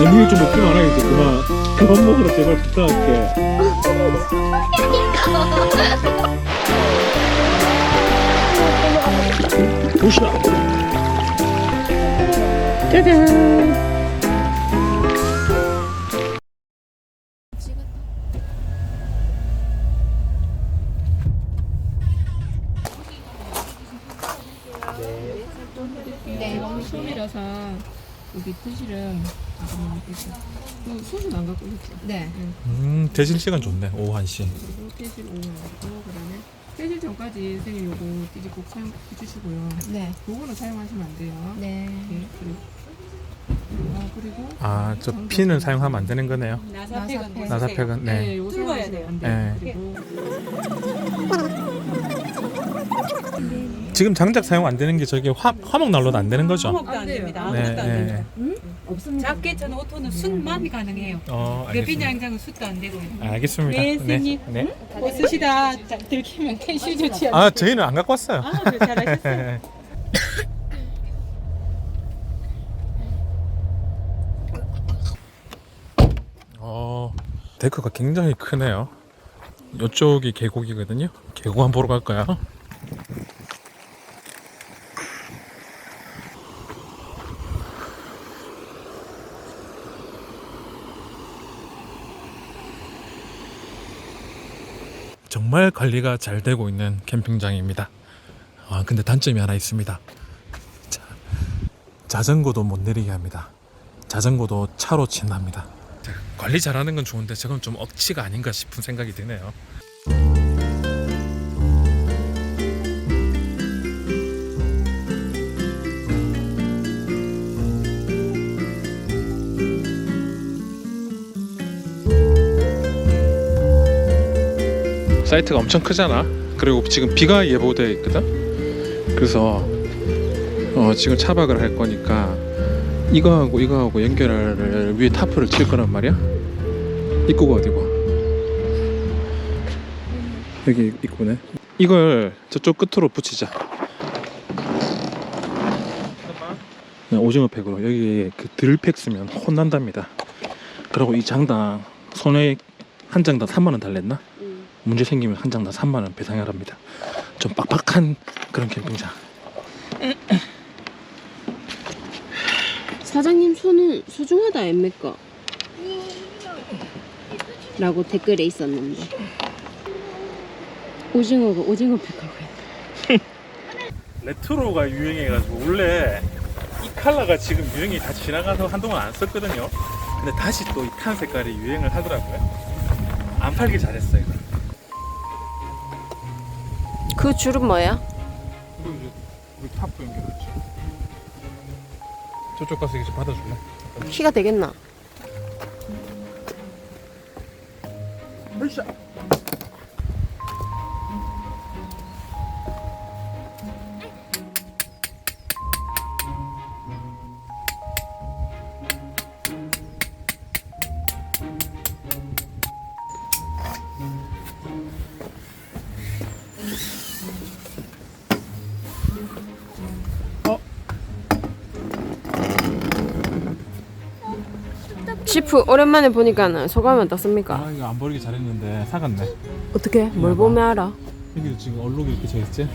애들이 좀 먹지 마라 이제 그만. 그만 먹으라 제발 부탁할게. 짜잔 네. 음 대실 시간 좋네 오후 1시 그리고 떼실 오고 그다음에 떼실 전까지 선생님 요거 띠지 꼭 사용해 주시고요. 네. 요거는 사용하시면 안 돼요. 네. 네, 그리고 어, 그리고 아 저 피는 사용하면 안 되는 거네요 나사팩은 뭐 나사팩은 네 네, 요거 뚫어야 사용하시면 돼요. 안 돼요. 네. 그리고 지금 장작 사용 안 되는 게 저게 화, 화목 난로도 안 되는 거죠? 아무것도 안 안 돼요. 됩니다. 네, 아무것도 안 네. 됩니다. 없습니다. 작게 천 오토는 순만 가능해요. 어그 알겠습니다 비장장은 숯도 안 되고요. 알겠습니다 네, 선생님. 네. 뭐 쓰시다 자- 들키면 좋지 않아요. 아 저희는 안 갖고 왔어요 아, 네, 잘하셨어요. 어, 데크가 굉장히 크네요. 이쪽이 계곡이거든요. 계곡 한번 보러 갈까요? 정말 관리가 잘 되고 있는 캠핑장입니다. 아, 근데 단점이 하나 있습니다. 자, 자전거도 못 내리게 합니다. 자전거도 차로 친답니다. 관리 잘하는 건 좋은데 저건 좀 억지가 아닌가 싶은 생각이 드네요. 사이트가 엄청 크잖아. 그리고 지금 비가 예보되어 있거든. 그래서 어, 지금 차박을 할 거니까 이거하고 이거하고 연결을 위에 타프를 칠 거란 말이야. 입구가 어디고? 여기 입구네. 이걸 저쪽 끝으로 붙이자. 그냥 오징어 팩으로 여기 그 들팩 쓰면 혼난답니다. 그리고 이 장당 손에 한 장당 3만 원 달랬나? 문제 생기면 한 장당 3만 원 배상하랍니다. 좀 빡빡한 그런 캠핑장. 사장님 손은 소중하다 앱니까? 라고 댓글에 있었는데 오징어가 오징어 팩하고 레트로가 유행해가지고 원래 이 컬러가 지금 유행이 다 지나가서 한동안 안 썼거든요. 근데 다시 또 이 탄 색깔이 유행을 하더라고요. 안 팔길 잘했어요. 이거. 그 줄은 뭐야? 이거 이제 우리 타프 연결했죠. 저쪽 가서 이제 받아줄래? 키가 되겠나? 으쌰. 지프 오랜만에 보니까는 소감이 어떻습니까? 아 이거 안 버리기 잘했는데 사갔네. 어떻게? 뭘 보면 알아? 여기 지금 얼룩이 이렇게 져 있지?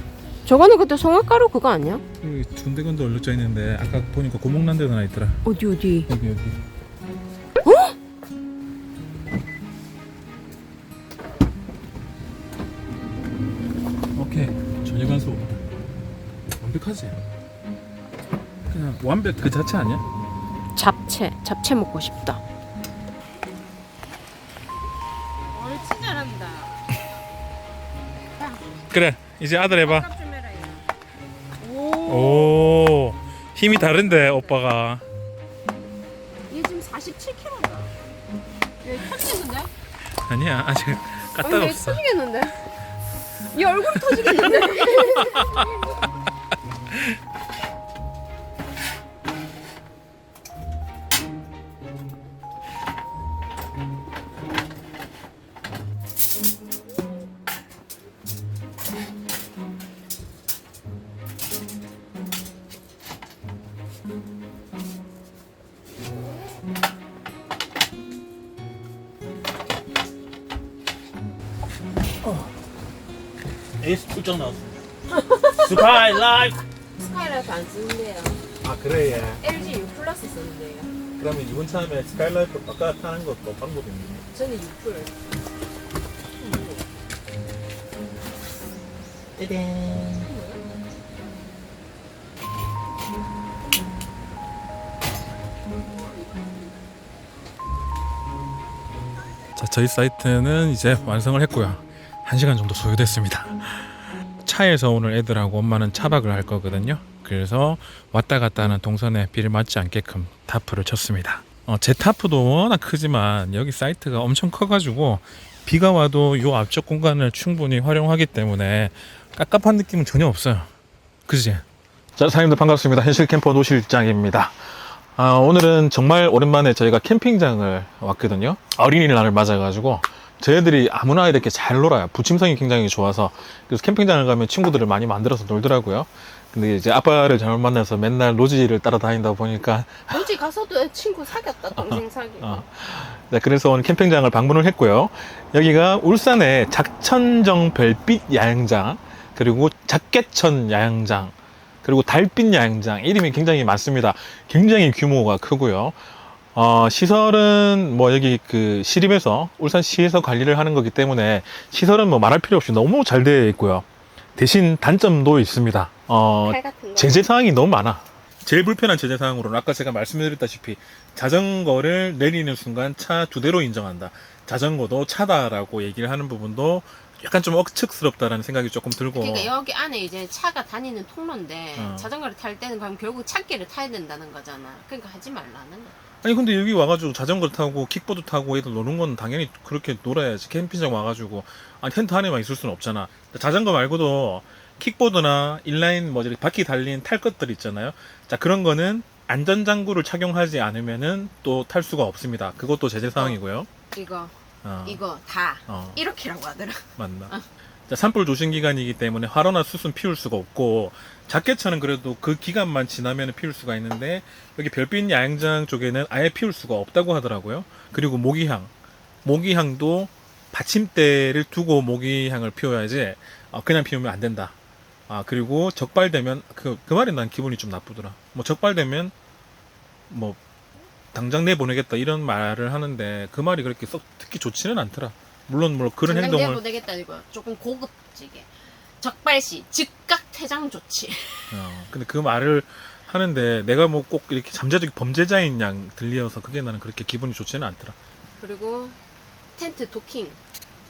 저거는 그때 송화가루 그거 아니야? 여기 군데군데 얼룩 져 있는데 아까 보니까 구멍 난 데도 하나 있더라. 어디 어디? 여기 여기. 완벽하지? 그냥 완벽 그 자체 아니야? 잡채 잡채 먹고 싶다 오늘 친절합니다. 그래 이제 아들 해봐 좀 해라. 오 힘이 다른데 오빠가 얘 지금 47kg다 얘 터지겠는데? 아니야 아직 까딱 얘 없어 터지겠는데? 얘 얼굴 터지겠는데? 스카이 라이프. 스카이라이트 안 쓰는데요. 아 그래 예. LG U 플러스 쓰는데요. 그러면 이번 참에 스카이라이프 바꿔 타는 것도 방법입니다. 저는 U 플. 자, 저희 사이트는 이제 완성을 했고요. 한 시간 정도 소요됐습니다. 차에서 오늘 애들하고 엄마는 차박을 할 거거든요. 그래서 왔다 갔다 하는 동선에 비를 맞지 않게끔 타프를 쳤습니다. 어, 제 타프도 워낙 크지만 여기 사이트가 엄청 커가지고 비가 와도 요 앞쪽 공간을 충분히 활용하기 때문에 깝깝한 느낌은 전혀 없어요. 그지? 자, 사장님들 반갑습니다. 현실 캠퍼 노실장입니다. 아, 오늘은 정말 오랜만에 저희가 캠핑장을 왔거든요. 어린이날을 맞아가지고 저희들이 아무나 이렇게 잘 놀아요. 부침성이 굉장히 좋아서 그래서 캠핑장을 가면 친구들을 많이 만들어서 놀더라고요. 근데 이제 아빠를 잘못 만나서 맨날 노지를 따라다니다 보니까 어디 가서도 친구 사귀었다. 동생 사귀고. 어. 네, 그래서 오늘 캠핑장을 방문을 했고요. 여기가 울산의 작천정 별빛 야영장, 그리고 작계천 야영장, 그리고 달빛 야영장 이름이 굉장히 많습니다. 굉장히 규모가 크고요. 어, 시설은 뭐 여기 그 시립에서 울산시에서 관리를 하는 거기 때문에 시설은 뭐 말할 필요 없이 너무 잘 되어 있고요. 대신 단점도 있습니다. 어, 칼 같은 거. 제재 사항이 너무 많아. 제일 불편한 제재 사항으로는 아까 제가 말씀드렸다시피 자전거를 내리는 순간 차 두 대로 인정한다. 자전거도 차다라고 얘기를 하는 부분도 약간 좀 억측스럽다라는 생각이 조금 들고. 그러니까 여기 안에 이제 차가 다니는 통로인데 어. 자전거를 탈 때는 그럼 결국 찾기를 타야 된다는 거잖아. 그러니까 하지 말라는 거. 아니 근데 여기 와가지고 자전거 타고 킥보드 타고 애들 노는 건 당연히 그렇게 놀아야지. 캠핑장 와가지고 아니 텐트 안에만 있을 수는 없잖아. 자전거 말고도 킥보드나 인라인 뭐 이렇게 바퀴 달린 탈 것들 있잖아요. 자 그런 거는 안전장구를 착용하지 않으면은 또 탈 수가 없습니다. 그것도 제재 사항이고요. 이거 어, 이거 다 어. 이렇게라고 하더라. 맞나? 자, 산불 조심 기간이기 때문에 화로나 숯은 피울 수가 없고 작게차는 그래도 그 기간만 지나면 피울 수가 있는데 여기 별빛 야영장 쪽에는 아예 피울 수가 없다고 하더라고요. 그리고 모기향, 모기향도 받침대를 두고 모기향을 피워야지 어, 그냥 피우면 안 된다. 아 그리고 적발되면 그, 그 말이 난 기분이 좀 나쁘더라. 뭐 적발되면 뭐 당장 내 보내겠다 이런 말을 하는데 그 말이 그렇게 썩 듣기 좋지는 않더라. 물론 뭐 그런 행동을 내보내겠다 이거 조금 고급지게. 적발시 즉각 퇴장 조치. 어, 근데 그 말을 하는데 내가 뭐 꼭 이렇게 잠재적 범죄자인 양 들려서 그게 나는 그렇게 기분이 좋지는 않더라. 그리고 텐트 도킹.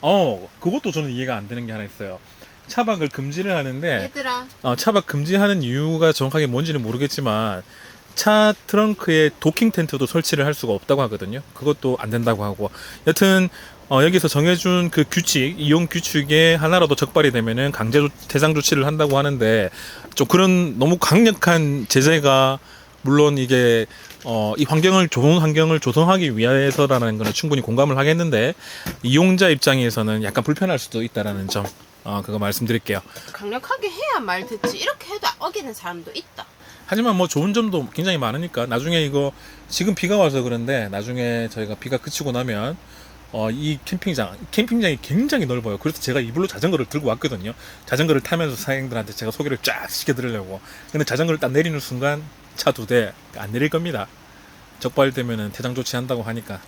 어, 그것도 저는 이해가 안 되는 게 하나 있어요. 차박을 금지를 하는데 얘들아 어, 차박 금지하는 이유가 정확하게 뭔지는 모르겠지만 차 트렁크에 도킹 텐트도 설치를 할 수가 없다고 하거든요. 그것도 안 된다고 하고 여튼 어, 여기서 정해준 그 규칙 이용 규칙에 하나라도 적발이 되면은 강제 조- 대상 조치를 한다고 하는데 좀 그런 너무 강력한 제재가 물론 이게 어, 이 환경을 좋은 환경을 조성하기 위해서라는 거는 충분히 공감을 하겠는데 이용자 입장에서는 약간 불편할 수도 있다라는 점 어, 그거 말씀드릴게요. 강력하게 해야 말 듣지. 이렇게 해도 어기는 사람도 있다. 하지만 뭐 좋은 점도 굉장히 많으니까 나중에 이거 지금 비가 와서 그런데 나중에 저희가 비가 그치고 나면 어, 이 캠핑장 캠핑장이 굉장히 넓어요. 그래서 제가 이불로 자전거를 들고 왔거든요. 자전거를 타면서 사장님들한테 제가 소개를 쫙 시켜드리려고. 근데 자전거를 딱 내리는 순간 차 두 대 안 내릴 겁니다. 적발되면은 퇴장 조치한다고 하니까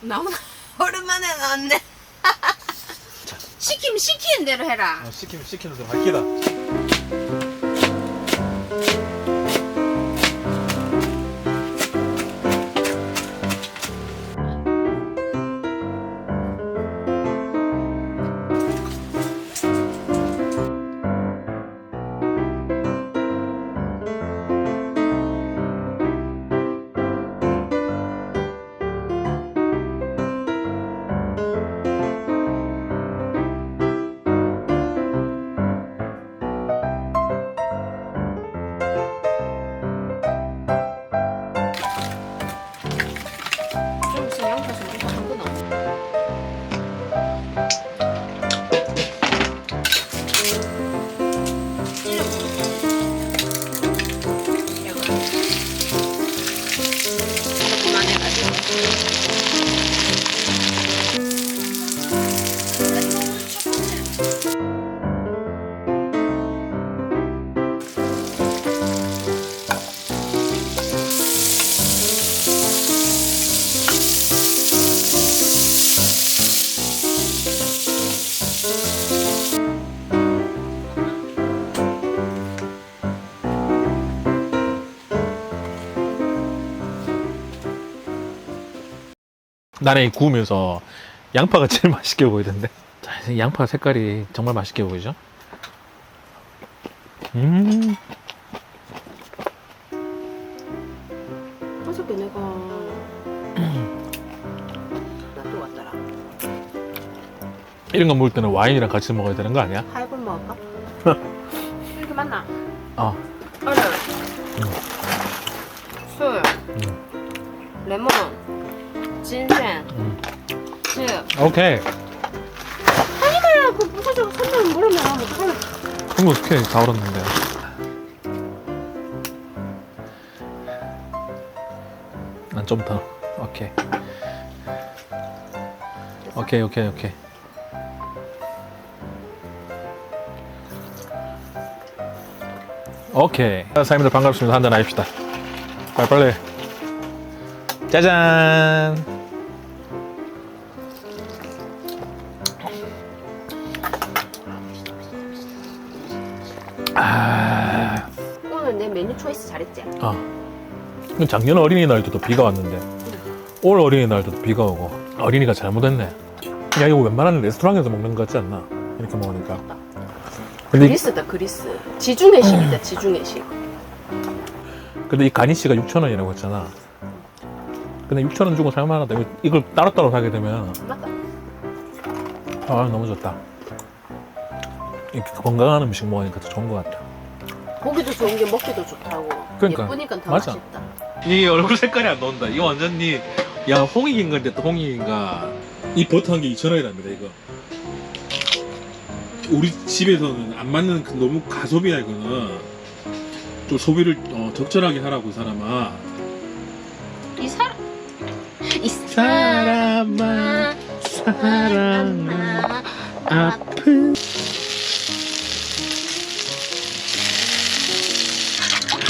너무 오랜만에 나왔네. 시키면 시키는 대로 해라. 시키면 시키는 대로 할 기다. 나는 이 구우면서 양파가 제일 맛있게 보이던데. 자, 이 양파 색깔이 정말 맛있게 보이죠? 음, 어저께 내가 나또 왔더라. 이런 거 먹을 때는 와인이랑 같이 먹어야 되는 거 아니야? 하이볼 먹을까? 이렇게 맞나? 어. 오케이. 야, 그 부서져 선물 모르면 어떡하나? 그럼 어떻게 다 얼었는데. 난 좀 더. 오케이. 오케이, 오케이, 오케이. 오케이. 사장님들 반갑습니다. 한잔 하십시다. 빨리, 빨리. 짜잔! 작년 어린이날 때도 비가 왔는데 올 어린이날 때도 비가 오고 어린이가 잘못했네. 야 이거 웬만하면 레스토랑에서 먹는 거 같지 않나? 이렇게 먹으니까. 근데 이, 그리스다 그리스. 지중해식이다 지중해식. 근데 이 가니쉬가 6천 원이라고 했잖아. 근데 6천 원 주고 살만하다. 이거- 이걸 따로따로 사게 되면 맞다. 아 너무 좋다. 이렇게 건강한 음식 먹으니까 더 좋은 것 같다. 보기도 좋은 게 먹기도 좋다고. 그러니까. 예쁘니까 더 맞아. 맛있다. 이 얼굴 색깔이 안 나온다. 이거 완전히 야 홍익인가인데 또 홍익인가. 이 버터 한 개 2천 원이랍니다 이거. 우리 집에서는 안 맞는 그 너무 가소비야 이거는. 좀 소비를 어, 적절하게 하라고 이 사람아. 이 사람. 이 사람아 사랑아 아픈.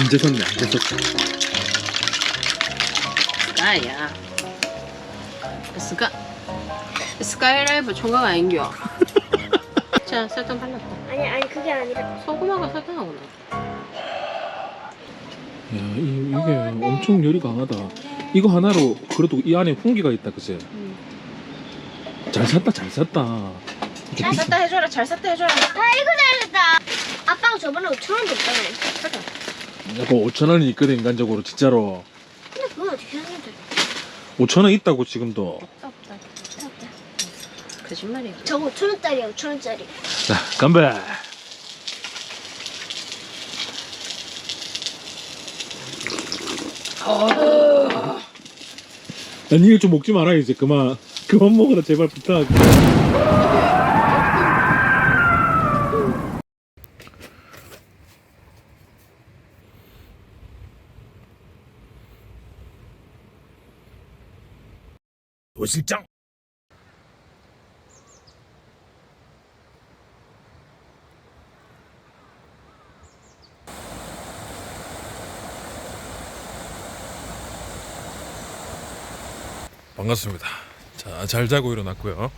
안 재섰네 안 재섰다. 스카이야. 스카 스카이라이브 총각 아닌겨. 자 설탕 발랐다. 아니 아니 그게 아니라 소금하고 설탕하고 나. 야, 이, 이게 엄청 열이 강하다. 이거 하나로 그래도 이 안에 훈기가 있다, 그치? 음. 잘 샀다, 잘 샀다. 잘 샀다 해줘라. 잘 샀다 해줘라. 아이고 잘했다 아빠가 저번에 5천 원 줬잖아요 이거 5천 원이 있거든, 인간적으로, 진짜로. 근데 그건 어떻게 하면 돼 5천 원 있다고, 지금도. 없다 없다. 거짓말이야. 저거 5천 원짜리야 5천 원짜리 자, 건배. 난 이거 좀 먹지 마라, 이제. 그만. 그만 먹어라, 제발 부탁 실장. 반갑습니다. 자, 잘 자고 일어났고요.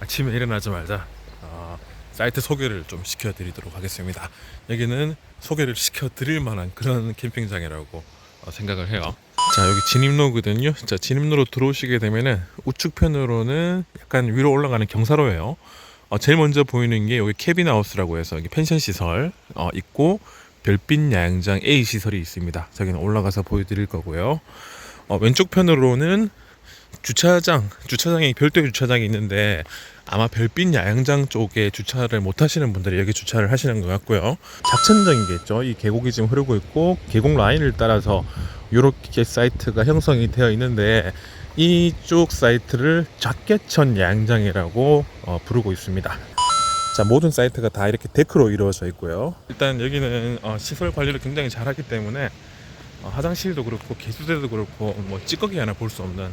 아침에 일어나자마자 어, 사이트 소개를 좀 시켜드리도록 하겠습니다. 여기는 소개를 시켜드릴 만한 그런 캠핑장이라고 어, 생각을 해요. 자, 여기 진입로거든요. 자, 진입로로 들어오시게 되면은 우측편으로는 약간 위로 올라가는 경사로예요. 어, 제일 먼저 보이는 게 여기 캐빈하우스라고 해서 여기 펜션 시설 어, 있고 별빛 야영장 A 시설이 있습니다. 저기는 올라가서 보여드릴 거고요. 어, 왼쪽 편으로는 주차장, 주차장에 별도의 주차장이 있는데 아마 별빛 야영장 쪽에 주차를 못 하시는 분들이 여기 주차를 하시는 것 같고요. 작천정이겠죠. 이 계곡이 지금 흐르고 있고 계곡 라인을 따라서 이렇게 사이트가 형성이 되어 있는데 이쪽 사이트를 작계천 야영장이라고 어, 부르고 있습니다. 자 모든 사이트가 다 이렇게 데크로 이루어져 있고요. 일단 여기는 어, 시설 관리를 굉장히 잘하기 때문에 어, 화장실도 그렇고 개수대도 그렇고 뭐 찌꺼기 하나 볼 수 없는 어,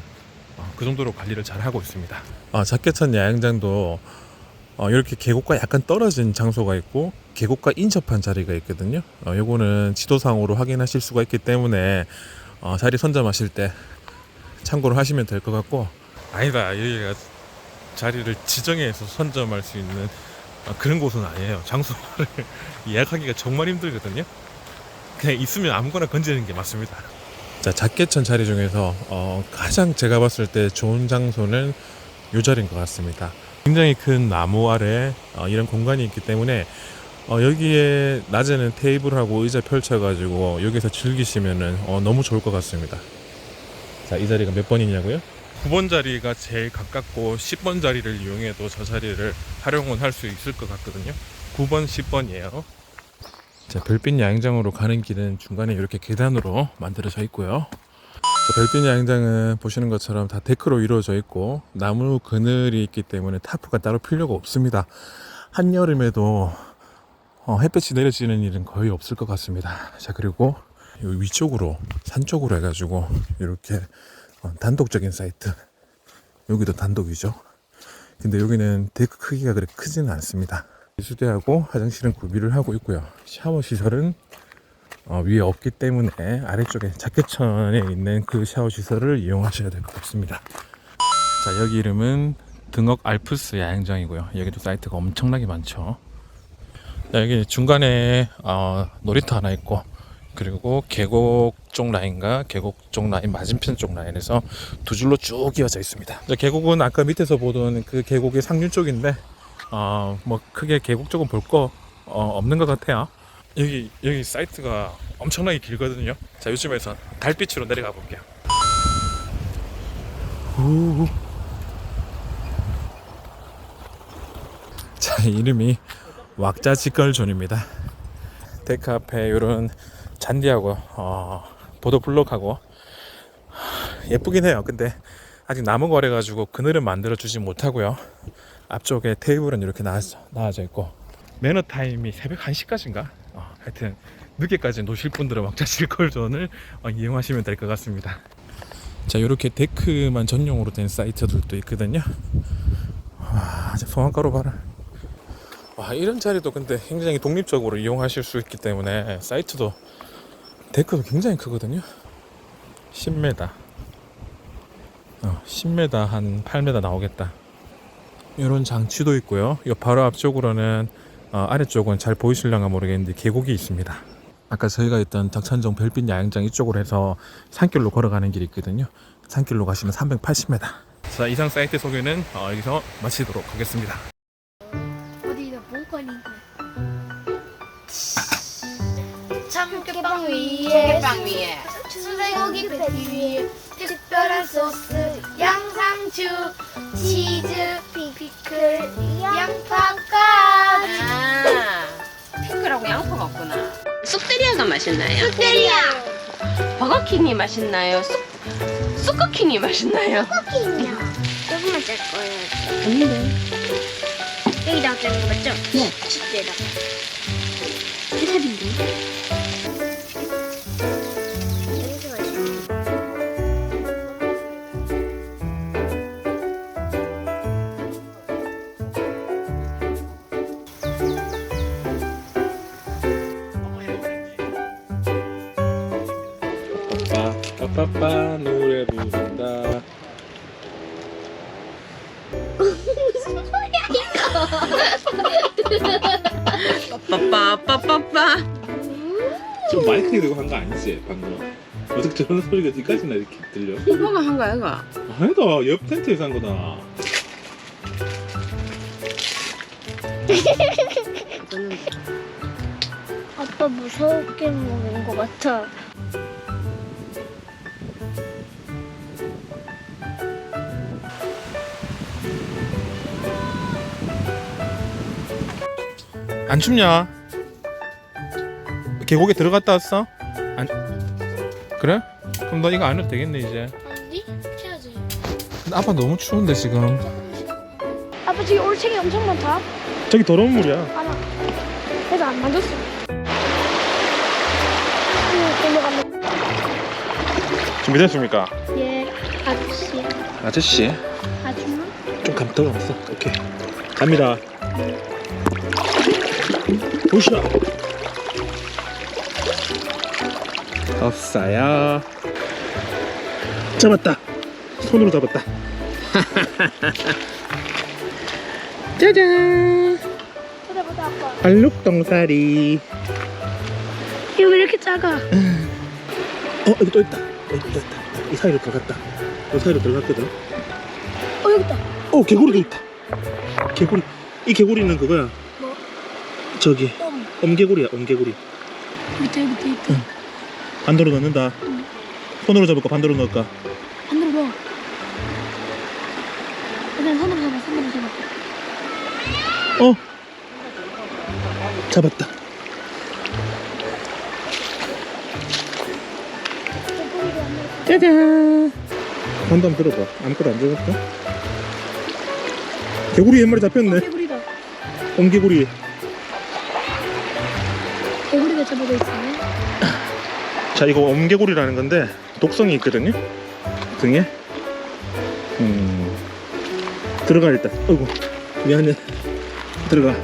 그 정도로 관리를 잘 하고 있습니다. 어, 작계천 야영장도 어, 이렇게 계곡과 약간 떨어진 장소가 있고 계곡과 인접한 자리가 있거든요. 어, 요거는 지도상으로 확인하실 수가 있기 때문에 어, 자리 선점하실 때 참고를 하시면 될 것 같고 아니다 여기가 자리를 지정해서 선점할 수 있는 어, 그런 곳은 아니에요. 장소를 예약하기가 정말 힘들거든요. 그냥 있으면 아무거나 건지는 게 맞습니다. 자 작게천 자리 중에서 어, 가장 제가 봤을 때 좋은 장소는 이 자리인 것 같습니다. 굉장히 큰 나무 아래 어, 이런 공간이 있기 때문에 어, 여기에 낮에는 테이블하고 의자 펼쳐가지고 여기서 즐기시면은 어, 너무 좋을 것 같습니다. 자, 이 자리가 몇 번이냐고요? 9번 자리가 제일 가깝고 10번 자리를 이용해도 저 자리를 활용은 할 수 있을 것 같거든요. 9번, 10번이에요. 자, 별빛 야영장으로 가는 길은 중간에 이렇게 계단으로 만들어져 있고요. 자, 별빛 야영장은 보시는 것처럼 다 데크로 이루어져 있고 나무 그늘이 있기 때문에 타프가 따로 필요가 없습니다. 한여름에도 어, 햇볕이 내려지는 일은 거의 없을 것 같습니다. 자 그리고 요 위쪽으로 산 쪽으로 해가지고 이렇게 어, 단독적인 사이트 여기도 단독이죠. 근데 여기는 데크 크기가 그렇게 크지는 않습니다. 수대하고 화장실은 구비를 하고 있고요. 샤워 시설은 어, 위에 없기 때문에 아래쪽에 자켓천에 있는 그 샤워 시설을 이용하셔야 될 것 같습니다. 자 여기 이름은 등억 알프스 야영장이고요. 여기도 사이트가 엄청나게 많죠. 자, 여기 중간에 어, 놀이터 하나 있고 그리고 계곡 쪽 라인과 계곡 쪽 라인 맞은편 쪽 라인에서 두 줄로 쭉 이어져 있습니다. 자, 계곡은 아까 밑에서 보던 그 계곡의 상류 쪽인데 어, 뭐 크게 계곡 쪽은 볼거 어, 없는 것 같아요. 여기 여기 사이트가 엄청나게 길거든요. 자, 요즘에서 달빛으로 내려가 볼게요. 후. 자, 이름이 왁자 직걸존입니다. 데크 앞에 이런 잔디하고 어, 보도 블록하고 예쁘긴 해요. 근데 아직 나무 거래 가지고 그늘은 만들어 주지 못하고요. 앞쪽에 테이블은 이렇게 나와져, 나와져 있고 매너 타임이 새벽 1시까지인가? 어, 하여튼 늦게까지 노실 분들은 왁자 직걸존을 어, 이용하시면 될 것 같습니다. 자, 이렇게 데크만 전용으로 된 사이트들도 있거든요. 와, 저 소원가루 봐라. 와 이런 자리도 근데 굉장히 독립적으로 이용하실 수 있기 때문에 사이트도 데크도 굉장히 크거든요 10m 어, 10m 한 8m 나오겠다. 이런 장치도 있고요. 이 바로 앞쪽으로는 어, 아래쪽은 잘 보이실려나 모르겠는데 계곡이 있습니다. 아까 저희가 있던 덕천정 별빛 야영장 이쪽으로 해서 산길로 걸어가는 길이 있거든요. 산길로 가시면 380m 자 이상 사이트 소개는 어, 여기서 마치도록 하겠습니다. 어디다 몽건이 참깨빵 위에 참깨빵 위에. 수제고기 패티 위에 특별한 소스. 양 상추 치즈 피클 양파까지. 아 피클하고 양파가 없구나. 쑥테리아가 맛있나요? 쑥테리아. 버거킹이 맛있나요? 쑥 쑥커킹이 맛있나요? 킹이야 조금만 짤 거예요. 아닌데. 여기다가 짜는 거 맞죠? 네. 치즈에다가 해답인데 빠빠 노래 부른다. 빠빠빠빠빠 좀 마이크 들고 한 거 아니지 방금? 어떻게 저런 소리가 뒤까지나 이렇게 들려? 오빠가 한 거야 이거? 아니다 옆 텐트에서 한 거다. 아빠 무섭게 먹는 거 같아 안 춥냐? 계곡에 들어갔다 왔어? 안 그래? 그럼 너 이거 안 해도 되겠네 이제. 어디? 해야지. 근데 아빠 너무 추운데 지금. 아빠 저기 올챙이 엄청 많다. 저기 더러운 물이야. 알아 그래서 안 만졌어. 준비됐습니까? 예 아저씨. 아저씨? 아줌마? 좀 감, 더 감았어 오케이. 갑니다. 보 시라 없어요 잡았다 손으로 잡았다 짜잔 보다 보다 아빠 알록동사리 이거 왜 이렇게 작아 어 여기 또 있다 있다, 있다. 이 사이로 들어갔다. 이 사이로 들어갔거든. 어 여기 있다. 어, 개구리도 있다. 개구리. 이 개구리는 그거야. 뭐? 저기 똥. 엄개구리야, 엄개구리. 밑에 밑에 밑에. 반대로 넣는다. 손으로 잡을까, 반대로 넣을까? 반대로 넣어. 일단 손으로 잡아. 손으로 잡아. 어. 잡았다. 짜잔. 한번 들어봐. 아무것도 안 잡았어? 개구리 한 마리 잡혔네. 개구리다. 엄개구리. 잡아져 있네. 자, 이거 엄개구리라는 건데 독성이 있거든요. 등에. 음. 들어가 일단. 어이구. 미안해. 들어가.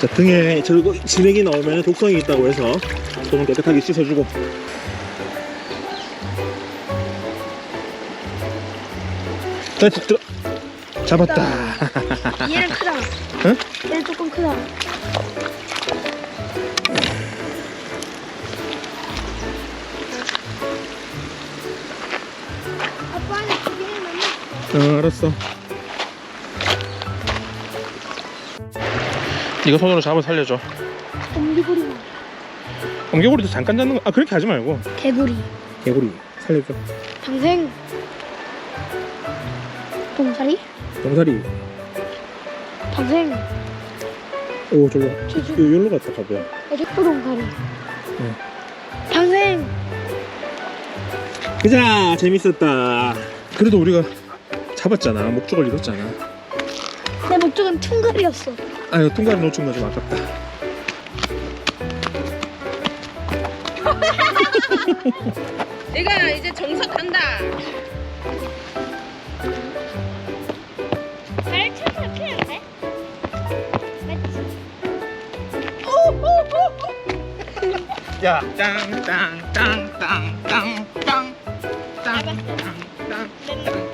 자, 등에 저거 진액이 나오면 독성이 있다고 해서 손을 깨끗하게 씻어주고. 자, 들어. 잡았다. 얘는 크다. 응? 얘는 조금 크다. 어, 알았어. 이거 손으로 잡아 살려줘. 엄개구리. 엄개구리도 잠깐 잡는 거. 아 그렇게 하지 말고. 개구리. 개구리 살려줘. 방생. 동사리. 용사리. 방생. 오. 기준. 요 여기로 갔다 가봐. 어디 또 동사리. 응. 방생. 그자 재밌었다. 그래도 우리가 잡았잖아. 목적을 이뤘잖아. 내 목적은 퉁가리였어. 아유 통과를 놓친 거좀 아깝다. 내가 이제 정석 간다. 잘 쳐서 피는데? 야, 땅 땅 땅 땅 땅 땅 땅땅. 됐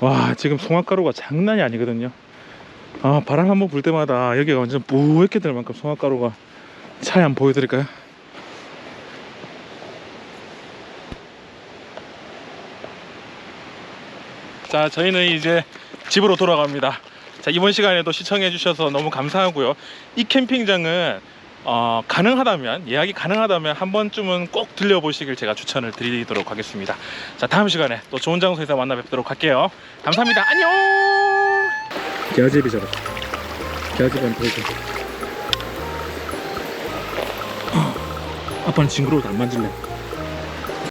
와, 지금 송화가루가 장난이 아니거든요. 아, 바람 한번 불 때마다 여기가 완전 뿌옇게 될 만큼 송화가루가 차에 한번 보여드릴까요? 자, 저희는 이제 집으로 돌아갑니다. 자, 이번 시간에도 시청해 주셔서 너무 감사하고요. 이 캠핑장은 어, 가능하다면 예약이 가능하다면 한 번쯤은 꼭 들려보시길 제가 추천을 드리도록 하겠습니다. 자 다음 시간에 또 좋은 장소에서 만나 뵙도록 할게요. 감사합니다. 안녕. 개아제비 잡았. 개아제비한테 해줘. 아빠는 징그러워서 안 만질래.